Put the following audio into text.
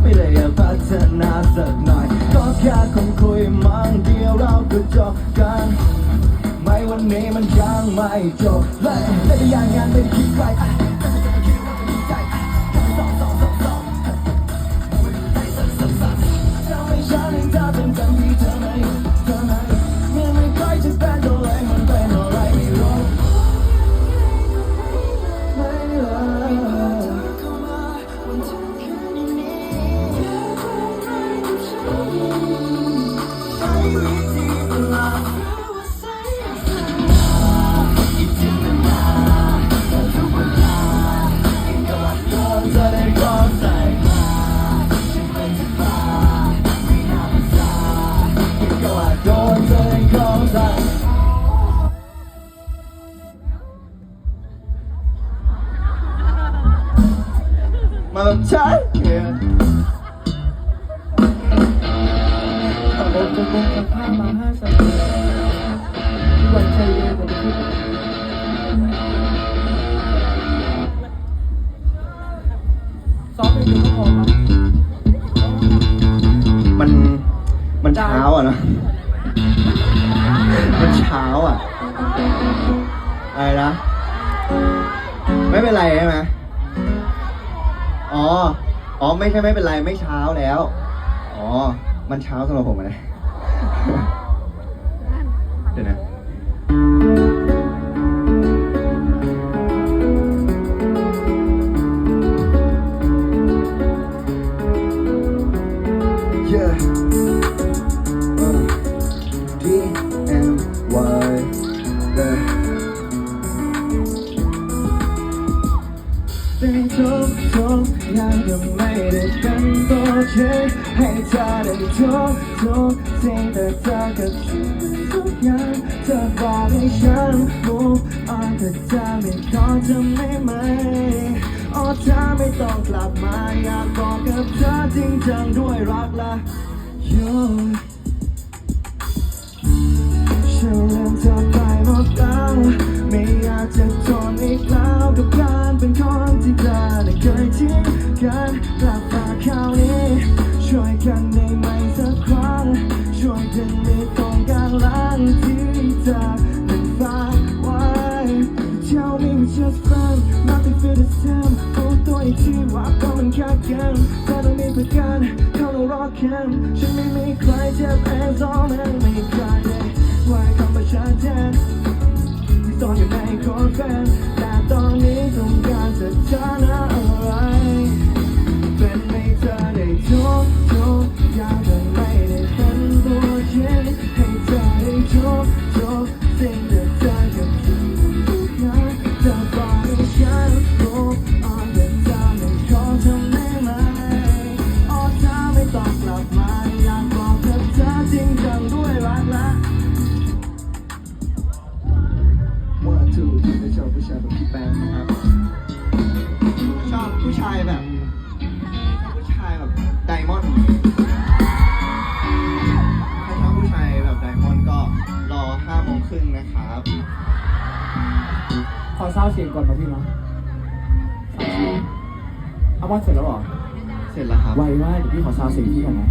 ไม่ได้อยพัฒนาสักหน่อย ก็แค่คงคุยมั่งเดียวเราก็จบกัน ไม่วันนี้มันยังไม่จบและและยังงานไม่คิด มาแบบใช่เนี่ยขับรถจะคงจะข้ามาห้าสัปดาห์วันยเย็นกว่าที่ซ้อมไปดูก็พอครับมัน มันเช้าอะเนอะมันเช้าอะ อะไรนะ ไม่เป็นไรใช่ไหม อ๋อ อ๋อ ไม่ใช่ไม่เป็นไรไม่เช้าแล้ว อ๋อ มันเช้าสำหรับผมอะนะ เดี๋ยวนะ ทุกทุกอย่างก็ไม่ได้เป็นตัวช่วให้เธอได้ทุกทุกสิ่งแต่เธอก็ทิ้ทุกอย่างเธอบอกให้ฉัน move on แต่เธอไม่ขอจะไม่ไหมอ๋อเธอไม่ต้องกลับมาอยากบอกกับเธอจริงจังด้วยรักละ you ฉั ทีว่าก็มันแค่กันแต่ต้องมีประกันเขาเรารอกันฉันไม่มีใครเจ็บเองสองนั้นไม่ใครเลยไว้ ไดมอนด์ถ้าชอบผู้ชายแบบไดมอนด์ก็รอห้าโมงครึ่งนะครับ ขอเศร้าเสียงก่อนนะพี่เนาะเอาบอลเสร็จแล้วเหรอ เสร็จแล้วครับ ไวมากเดี๋ยวพี่ขอซาวเสียงพี่ก่อนนะ